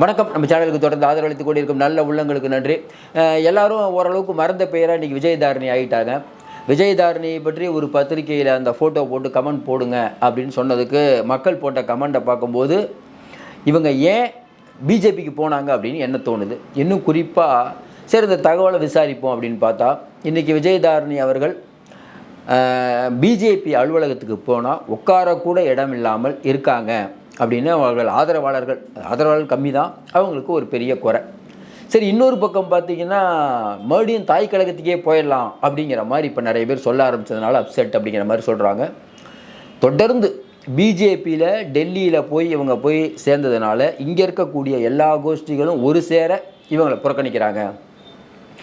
வணக்கம். நம்ம சேனலுக்கு தொடர்ந்து ஆதரவளித்து கொண்டிருக்கும் நல்ல உள்ளங்களுக்கு நன்றி. எல்லாரும் ஓரளவுக்கு மறந்த பெயராக இன்றைக்கி விஜயதாரணி ஆகிட்டாங்க விஜயதாரணியை பற்றி ஒரு பத்திரிக்கையில் அந்த ஃபோட்டோ போட்டு கமெண்ட் போடுங்க அப்படின்னு சொன்னதுக்கு மக்கள் போட்ட கமெண்ட்டை பார்க்கும்போது இவங்க ஏன் பிஜேபிக்கு போனாங்க அப்படின்னு என்ன தோணுது? இன்னும் குறிப்பாக சரி இந்த தகவலை விசாரிப்போம் அப்படின்னு பார்த்தா இன்றைக்கி விஜயதாரணி அவர்கள் பிஜேபி அலுவலகத்துக்கு போனால் உட்காரக்கூட இடம் இல்லாமல் இருக்காங்க. அப்படின்னு அவர்கள் ஆதரவாளர்கள் ஆதரவாளர்கள் கம்மி தான் அவங்களுக்கு ஒரு பெரிய குறை. சரி இன்னொரு பக்கம் பார்த்தீங்கன்னா மறுபடியும் தாய் கழகத்துக்கே போயிடலாம் அப்படிங்கிற மாதிரி இப்போ நிறைய பேர் சொல்ல ஆரம்பிச்சதுனால அப்செட் அப்படிங்கிற மாதிரி சொல்கிறாங்க தொடர்ந்து பிஜேபியில் டெல்லியில் போய் இவங்க போய் சேர்ந்ததுனால இங்கே இருக்கக்கூடிய எல்லா கோஷ்டிகளும் ஒரு சேர இவங்களை புறக்கணிக்கிறாங்க.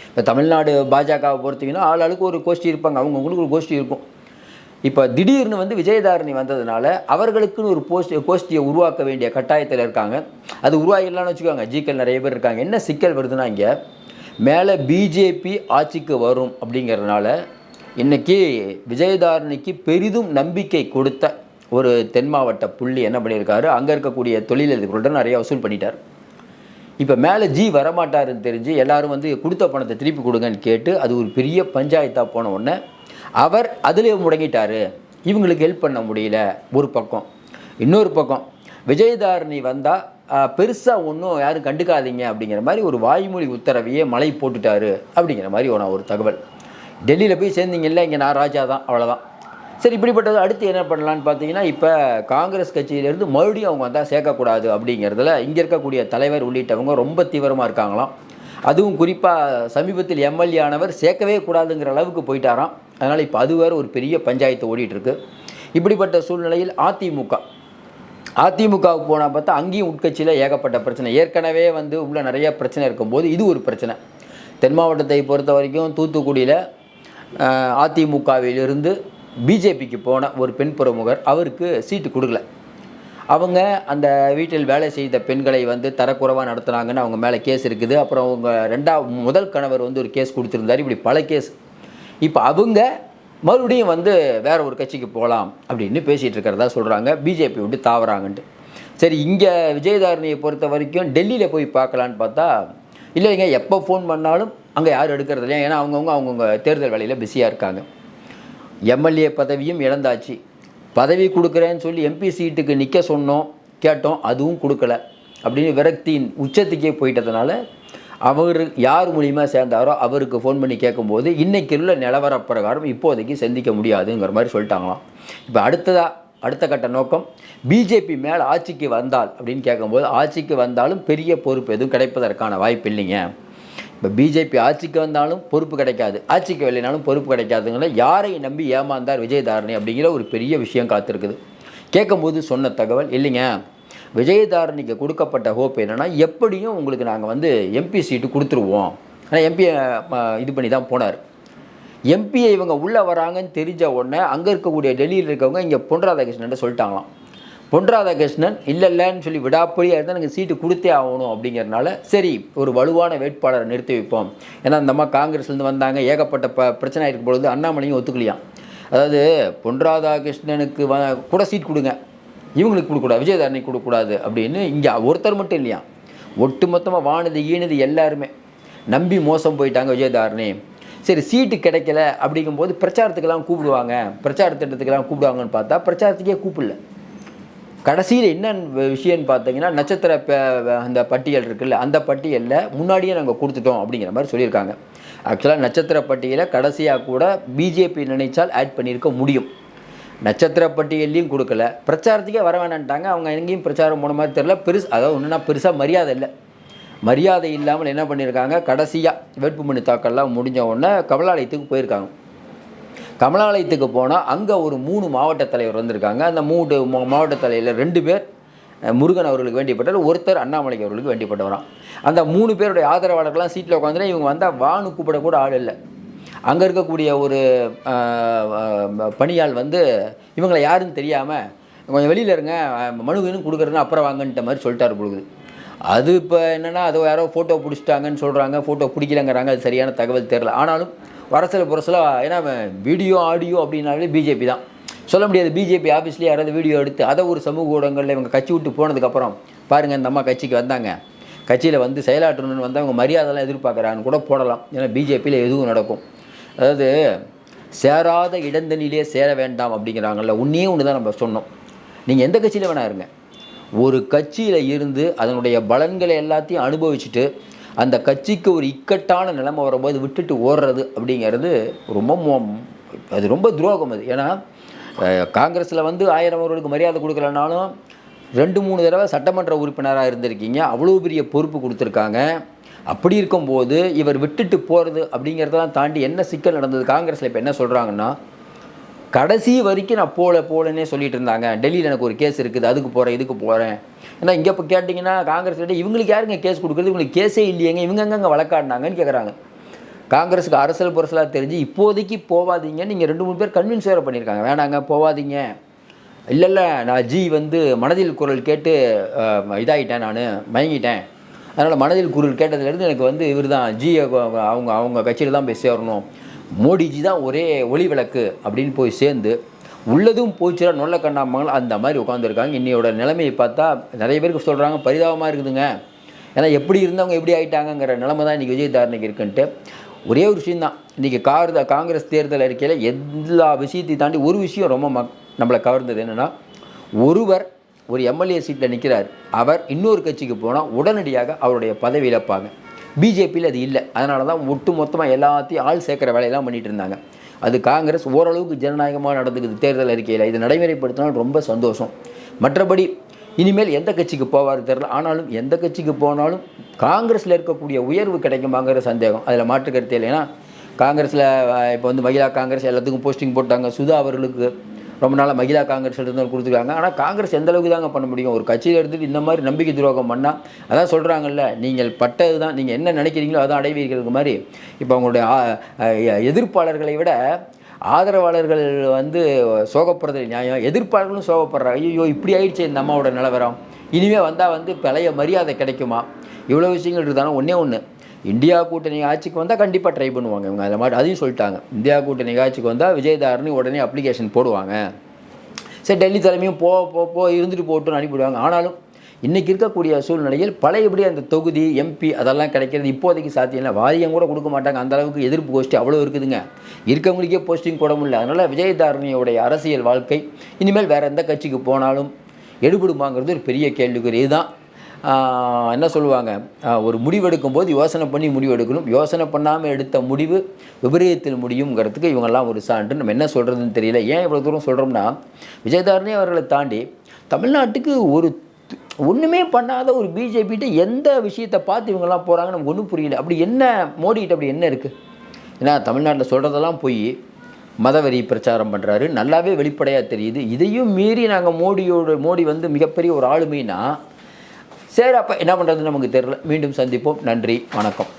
இப்போ தமிழ்நாடு பாஜகவை பொறுத்தீங்கன்னா ஆளாளுக்கு ஒரு கோஷ்டி இருப்பாங்க. அவங்கவுங்களுக்கு ஒரு கோஷ்டி இருக்கும். இப்போ திடீர்னு வந்து விஜயதாரணி வந்ததுனால அவர்களுக்குன்னு ஒரு போஸ்ட் கோஷ்டியை உருவாக்க வேண்டிய கட்டாயத்தில் இருக்காங்க. அது உருவாகிடலாம்னு வச்சுக்கோங்க. ஜிக்கள் நிறைய பேர் இருக்காங்க. என்ன சிக்கல் வருதுன்னா இங்கே மேலே பிஜேபி ஆட்சிக்கு வரும் அப்படிங்கிறதுனால இன்றைக்கி விஜயதாரணிக்கு பெரிதும் நம்பிக்கை கொடுத்த ஒரு தென் மாவட்ட புள்ளி என்ன பண்ணியிருக்காரு? அங்கே இருக்கக்கூடிய தொழிலதிபர்களுடன் நிறைய வசூல் பண்ணிட்டார். இப்போ மேலே ஜி வரமாட்டாருன்னு தெரிஞ்சு எல்லாரும் வந்து கொடுத்த பணத்தை திருப்பி கொடுங்கன்னு கேட்டு அது ஒரு பெரிய பஞ்சாயத்தாக போன உடனே அவர் அதிலே முடங்கிட்டார். இவங்களுக்கு ஹெல்ப் பண்ண முடியல. ஒரு பக்கம். இன்னொரு பக்கம். விஜயதாரணி வந்தால் பெருசாக ஒன்றும் யாரும் கண்டுக்காதீங்க. அப்படிங்கிற மாதிரி ஒரு வாய்மொழி உத்தரவையே மலை போட்டுட்டாரு. அப்படிங்கிற மாதிரி ஒன்று ஒரு தகவல். டெல்லியில் போய் சேர்ந்தீங்கல்ல இங்கே நான் ராஜா தான். அவ்வளோதான் சரி இப்படிப்பட்டது அடுத்து என்ன பண்ணலான்னு பார்த்தீங்கன்னா இப்போ காங்கிரஸ் கட்சியிலேருந்து மறுபடியும் அவங்க வந்தால் சேர்க்கக்கூடாது அப்படிங்கிறதுல இங்கே இருக்கக்கூடிய தலைவர் உள்ளிட்டவங்க ரொம்ப தீவிரமாக இருக்காங்களாம். அதுவும் குறிப்பாக சமீபத்தில் எம்எல்ஏ ஆனவர் சேர்க்கவே கூடாதுங்கிற அளவுக்கு போயிட்டாராம். அதனால் இப்போ அது வேறு ஒரு பெரிய பஞ்சாயத்து ஓடிட்டுருக்கு. இப்படிப்பட்ட சூழ்நிலையில் அதிமுக. அதிமுகவுக்கு போனால் பார்த்தா அங்கேயும் உட்கட்சியில் ஏகப்பட்ட பிரச்சனை. ஏற்கனவே வந்து உள்ள நிறைய பிரச்சனை இருக்கும்போது இது ஒரு பிரச்சனை. தென் மாவட்டத்தை பொறுத்த வரைக்கும் தூத்துக்குடியில் அதிமுகவிலிருந்து பிஜேபிக்கு போன ஒரு பெண் பிரமுகர் அவருக்கு சீட்டு கொடுக்கல. அவங்க அந்த வீட்டில் வேலை செய்த பெண்களை வந்து தரக்குறைவாக நடத்துனாங்கன்னு அவங்க மேலே கேஸ் இருக்குது. அப்புறம் அவங்க ரெண்டா முதல் கணவர் வந்து ஒரு கேஸ் கொடுத்துருந்தாரு. இப்படி பல கேஸ் இப்போ அவங்க மறுபடியும் வந்து வேற ஒரு கட்சிக்கு போகலாம் அப்படின்னு பேசிகிட்டு இருக்கிறதா சொல்கிறாங்க பிஜேபி விட்டு தாவறாங்கன்ட்டு. சரி இங்கே விஜயதாரணியை பொறுத்த வரைக்கும் டெல்லியில் போய் பார்க்கலான்னு பார்த்தா இல்லைங்க எப்போ ஃபோன் பண்ணாலும் அங்கே யாரும் எடுக்கிறது இல்லையா? ஏன்னா அவங்கவுங்க அவங்கவுங்க தேர்தல் வேலையில் பிஸியாக இருக்காங்க. எம்எல்ஏ பதவியும் இழந்தாச்சு. பதவி கொடுக்குறேன்னு சொல்லி எம்பி சீட்டுக்கு நிற்க சொன்னோம் கேட்டோம் அதுவும் கொடுக்கல. அப்படின்னு விரக்தியின் உச்சத்துக்கே போயிட்டதுனால அவர் யார் மூலியமாக சேர்ந்தாரோ அவருக்கு ஃபோன் பண்ணி கேட்கும்போது இன்றைக்கு உள்ள நிலவர பிரகாரம் இப்போதைக்கு சந்திக்க முடியாதுங்கிற மாதிரி சொல்லிட்டாங்களாம். இப்போ அடுத்ததாக அடுத்த கட்ட நோக்கம் பிஜேபி மேலே ஆட்சிக்கு வந்தால் அப்படின்னு கேட்கும்போது ஆட்சிக்கு வந்தாலும் பெரிய பொறுப்பு எதுவும் கிடைப்பதற்கான வாய்ப்பு இல்லைங்க. இப்போ பிஜேபி ஆட்சிக்கு வந்தாலும் பொறுப்பு கிடைக்காது. ஆட்சிக்கு வரலைனாலும் பொறுப்பு கிடைக்காதுங்கிற யாரை நம்பி ஏமாந்தார் விஜயதாரணி அப்படிங்கிற ஒரு பெரிய விஷயம் காத்திருக்குது. கேட்கும்போது சொன்ன தகவல் இல்லைங்க விஜயதாரணிக்கு கொடுக்கப்பட்ட ஹோப் என்னென்னா எப்படியும் உங்களுக்கு நாங்கள் வந்து எம்பி சீட்டு கொடுத்துருவோம். ஆனால் எம்பி இது பண்ணி தான் போனார். எம்பியை இவங்க உள்ளே வராங்கன்னு தெரிஞ்ச உடனே அங்கே இருக்கக்கூடிய டெல்லியில் இருக்கவங்க இங்கே பொன் ராதாகிருஷ்ணன் சொல்லிட்டாங்களாம். பொன் ராதாகிருஷ்ணன் இல்லை இல்லைன்னு சொல்லி விடாப்படியாக இருந்தால் எனக்கு சீட்டு கொடுத்தே ஆகணும் அப்படிங்கிறனால சரி ஒரு வலுவான வேட்பாளரை நிறுத்தி வைப்போம். ஏன்னா அந்த அம்மா காங்கிரஸ்லேருந்து வந்தாங்க ஏகப்பட்ட ப பிரச்சனை இருக்கும் பொழுது அண்ணாமலையும் ஒத்துக்கலையாம் அதாவது பொன் ராதாகிருஷ்ணனுக்கு வ கூட சீட் கொடுங்க. இவங்களுக்கு கொடுக்கூடாது விஜயதாரணிக்கு கொடுக்கூடாது அப்படின்னு இங்கே ஒருத்தர் மட்டும் இல்லையா? ஒட்டு மொத்தமாக வானது ஈனது எல்லாருமே நம்பி மோசம் போயிட்டாங்க விஜயதாரணி. சரி சீட்டு கிடைக்கல அப்படிங்கும்போது பிரச்சாரத்துக்கெல்லாம் கூப்பிடுவாங்க. பிரச்சார திட்டத்துக்கெல்லாம் கூப்பிடுவாங்கன்னு பார்த்தா பிரச்சாரத்துக்கே கூப்பிடல. கடைசியில் என்ன விஷயம்னு பார்த்தீங்கன்னா நட்சத்திர ப- அந்த பட்டியல் இருக்குல்ல அந்த பட்டியலில் முன்னாடியே நாங்கள் கொடுத்துட்டோம் அப்படிங்கிற மாதிரி சொல்லியிருக்காங்க. ஆக்சுவலாக நட்சத்திர பட்டியலை கடைசியாக கூட பிஜேபி நினைச்சால் ஆட் பண்ணியிருக்க முடியும். நட்சத்திர பட்டியல்லையும் கொடுக்கல. பிரச்சாரத்துக்கே வர வேணான்ட்டாங்க. அவங்க எங்கேயும் பிரச்சாரம் போன மாதிரி தெரில பெருசு அதாவது ஒன்றுனா பெருசாக மரியாதை இல்லை. மரியாதை இல்லாமல் என்ன பண்ணியிருக்காங்க? கடைசியாக வேட்புமனு தாக்கல்லாம் முடிஞ்ச உடனே கமலாலயத்துக்கு போயிருக்காங்க. கமலாலயத்துக்கு போனால் அங்கே ஒரு மூணு மாவட்ட தலைவர் வந்திருக்காங்க. அந்த மூணு மாவட்ட தலைவரில் ரெண்டு பேர் முருகன் அவர்களுக்கு வேண்டியப்பட்டவர் ஒருத்தர் அண்ணாமலைக்கு அவர்களுக்கு வேண்டியப்பட்டவராம் அந்த மூணு பேருடைய ஆதரவாளர்கள்லாம் சீட்டில் உட்காந்துனா இவங்க வந்தால் வானு கூப்பிட கூட ஆள் இல்லை. அங்கே இருக்கக்கூடிய ஒரு பணியாள் வந்து இவங்களை யாருன்னு தெரியாமல் கொஞ்சம் வெளியில் இருங்க மனுவின்னு மனு அப்புறம் வாங்கன்ற மாதிரி சொல்லிட்டார் பொழுது அது இப்போ என்னென்னா அது யாரோ ஃபோட்டோ பிடிச்சிட்டாங்கன்னு சொல்கிறாங்க ஃபோட்டோ பிடிக்கலங்கிறாங்க அது சரியான தகவல் தெரில ஆனாலும் வரசில புரசில் ஏன்னா வீடியோ ஆடியோ அப்படின்னாலே பிஜேபி தான். சொல்ல முடியாது பிஜேபி ஆஃபீஸ்லேயே யாராவது வீடியோ எடுத்து அதை ஒரு சமூக ஊடகங்களில் இவங்க கட்சி விட்டு போனதுக்கப்புறம் பாருங்கள் இந்த அம்மா கட்சிக்கு வந்தாங்க. கட்சியில் வந்து செயலாற்றணும்னு வந்து அவங்க மரியாதைலாம் எதிர்பார்க்குறான்னு கூட போடலாம். ஏன்னா பிஜேபியில் எதுவும் நடக்கும். அதாவது சேராத இடந்தனிலே சேர வேண்டாம் அப்படிங்கிறாங்கல்ல உன்னே ஒன்று தான் நம்ம சொன்னோம். நீங்கள் எந்த கட்சியில் வேணா இருங்க. ஒரு கட்சியில் இருந்து அதனுடைய பலன்களை எல்லாத்தையும் அனுபவிச்சுட்டு அந்த கட்சிக்கு ஒரு இக்கட்டான நிலைமை வரும்போது விட்டுட்டு ஓடுறது அப்படிங்கிறது ரொம்ப மோ- அது ரொம்ப துரோகம் அது. ஏன்னா காங்கிரஸில் வந்து ஆயிரம் அவர்களுக்கு மரியாதை கொடுக்கலனாலும் ரெண்டு மூணு தடவை சட்டமன்ற உறுப்பினராக இருந்திருக்கீங்க. அவ்வளோ பெரிய பொறுப்பு கொடுத்துருக்காங்க. அப்படி இருக்கும்போது இவர் விட்டுட்டு போகிறது அப்படிங்கிறதெல்லாம் தாண்டி என்ன சிக்கல் நடந்தது? காங்கிரஸில் இப்போ என்ன சொல்கிறாங்கன்னா கடைசி வரைக்கும் நான் போல போலன்னே சொல்லிட்டு இருந்தாங்க. டெல்லியில் எனக்கு ஒரு கேஸ் இருக்குது அதுக்கு போகிறேன் இதுக்கு போகிறேன் ஏன்னா இங்கே இப்போ கேட்டிங்கன்னா காங்கிரஸ் கிட்ட இவங்களுக்கு யாருங்க கேஸ் கொடுக்குறது? இவங்களுக்கு கேஸே இல்லையங்க. இவங்க அங்கே வழக்காடினாங்கன்னு கேட்குறாங்க காங்கிரஸுக்கு அரசியல் புரசலாக தெரிஞ்சு இப்போதைக்கு போவாதீங்க. நீங்கள் ரெண்டு மூணு பேர் கன்வின்ஸ் வேறு பண்ணியிருக்காங்க வேணாங்க போவாதீங்க. இல்லை இல்லை நான் ஜி வந்து மனதில் குரல் கேட்டு இதாகிட்டேன் நான் மயங்கிட்டேன். அதனால் மனதில் குரல் கேட்டதுலேருந்து எனக்கு வந்து இவர் தான் ஜி அவங்க அவங்க கட்சியில் தான் போய் சேரணும். மோடிஜி தான் ஒரே ஒளி விளக்கு அப்படின்னு போய் சேர்ந்து உள்ளதும் போச்சுரா நொல்ல கண்ணாமங்கள் அந்த மாதிரி உட்காந்துருக்காங்க இன்னையோட நிலைமையை பார்த்தா நிறைய பேருக்கு சொல்கிறாங்க பரிதாபமாக இருக்குதுங்க. ஏன்னா எப்படி இருந்தவங்க எப்படி ஆயிட்டாங்கங்கிற நிலைமை தான் இன்றைக்கி விஜய் தாரணைக்கு இருக்குன்ட்டு. ஒரே ஒரு விஷயம் தான். இன்றைக்கி கார் காங்கிரஸ் தேர்தல் அறிக்கையில் எல்லா விஷயத்தையும் தாண்டி ஒரு விஷயம் ரொம்ப மக் நம்மளை கவர்ந்தது என்னென்னா ஒருவர் ஒரு எம்எல்ஏ சீட்டில் நிற்கிறார் அவர் இன்னொரு கட்சிக்கு போனால் உடனடியாக அவருடைய பதவி இழப்பாங்க பிஜேபியில் அது இல்லை. அதனால தான் ஒட்டு மொத்தமாக எல்லாத்தையும் ஆள் சேர்க்குற வேலையெல்லாம் பண்ணிகிட்டு இருந்தாங்க. அது காங்கிரஸ் ஓரளவுக்கு ஜனநாயகமாக நடந்துக்குது. தேர்தல் அறிக்கையில் இது நடைமுறைப்படுத்தினால் ரொம்ப சந்தோஷம். மற்றபடி இனிமேல் எந்த கட்சிக்கு போவார் தெரில ஆனாலும் எந்த கட்சிக்கு போனாலும் காங்கிரஸில் இருக்கக்கூடிய உயர்வு கிடைக்குமாங்கிற சந்தேகம். அதில் மாற்று கருத்து இல்லைன்னா காங்கிரஸில் இப்போ வந்து மகிழா காங்கிரஸ் எல்லாத்துக்கும் போஸ்டிங் போட்டாங்க. சுதா அவர்களுக்கு ரொம்ப நாளாக மகிழா காங்கிரஸ் இருந்தாலும் கொடுத்துருக்காங்க. ஆனால் காங்கிரஸ் எந்த அளவுக்கு தாங்க பண்ண முடியும்? ஒரு கட்சியில் இருந்துட்டு இந்த மாதிரி நம்பிக்கை துரோகம் பண்ணால் அதான் சொல்கிறாங்கல்ல நீங்கள் பட்டது தான் நீங்கள் என்ன நினைக்கிறீங்களோ அதான் அடைவீர்கள் மாதிரி. இப்போ அவங்களுடைய எதிர்ப்பாளர்களை விட ஆதரவாளர்கள் வந்து சோகப்படுறது நியாயம். எதிர்ப்பாளர்களும் சோகப்படுறாங்க. ஐயோ இப்படி ஆயிடுச்சு இந்த அம்மாவோட நிலவரம். இனிமேல் வந்தால் வந்து பழைய மரியாதை கிடைக்குமா? இவ்வளோ விஷயங்கள் இருந்தாலும் ஒன்றே ஒன்று இந்தியா கூட்டணி ஆட்சிக்கு வந்தால் கண்டிப்பாக ட்ரை பண்ணுவாங்க. இவங்க அதை மாதிரி அதையும் சொல்லிட்டாங்க. இந்தியா கூட்டணி ஆட்சிக்கு வந்தால் விஜயதாரணி உடனே அப்ளிகேஷன் போடுவாங்க. சரி டெல்லி தலைமையும் போ போ போ இருந்துட்டு போட்டுன்னு அனுப்பிவிடுவாங்க. ஆனாலும் இன்றைக்கி இருக்கக்கூடிய சூழ்நிலையில் பழையபடி அந்த தொகுதி எம்பி அதெல்லாம் கிடைக்கிறது இப்போதைக்கு சாத்தியம் இல்லை. வாரியம் கூட கொடுக்க மாட்டாங்க. அந்த அளவுக்கு எதிர்ப்பு கோஷ்டி அவ்வளோ இருக்குதுங்க. இருக்கவங்களுக்கே போஸ்டிங் போட முடியல அதனால் விஜயதாரணியோடைய அரசியல் வாழ்க்கை இனிமேல் வேறு எந்த கட்சிக்கு போனாலும் எடுபடுமாங்கிறது ஒரு பெரிய கேள்விக்குறி. இதுதான் என்ன சொல்லுவாங்க? ஒரு முடிவெடுக்கும் போது யோசனை பண்ணி முடிவெடுக்கணும். யோசனை பண்ணாமல் எடுத்த முடிவு விபரீதத்தில் முடியுங்கிறதுக்கு இவங்கெல்லாம் ஒரு சான்று. நம்ம என்ன சொல்கிறதுன்னு தெரியல. ஏன் இவ்வளோ தூரம் சொல்கிறோம்னா விஜயதாரணி அவர்களை தாண்டி தமிழ்நாட்டுக்கு ஒரு ஒன்றுமே பண்ணாத ஒரு பிஜேபிகிட்ட எந்த விஷயத்தை பார்த்து இவங்கெல்லாம் போகிறாங்க நமக்கு ஒன்றும் புரியல. அப்படி என்ன மோடிகிட்ட அப்படி என்ன இருக்குது ஏன்னா தமிழ்நாட்டில் சொல்கிறதெல்லாம் போய் மதவெறி பிரச்சாரம் பண்ணுறாரு நல்லாவே வெளிப்படையாக தெரியுது. இதையும் மீறி நாங்கள் மோடியோட மோடி வந்து மிகப்பெரிய ஒரு ஆளுமைனா சரி அப்போ என்ன பண்ணுறதுன்னு நமக்கு தெரியல. மீண்டும் சந்திப்போம். நன்றி வணக்கம்.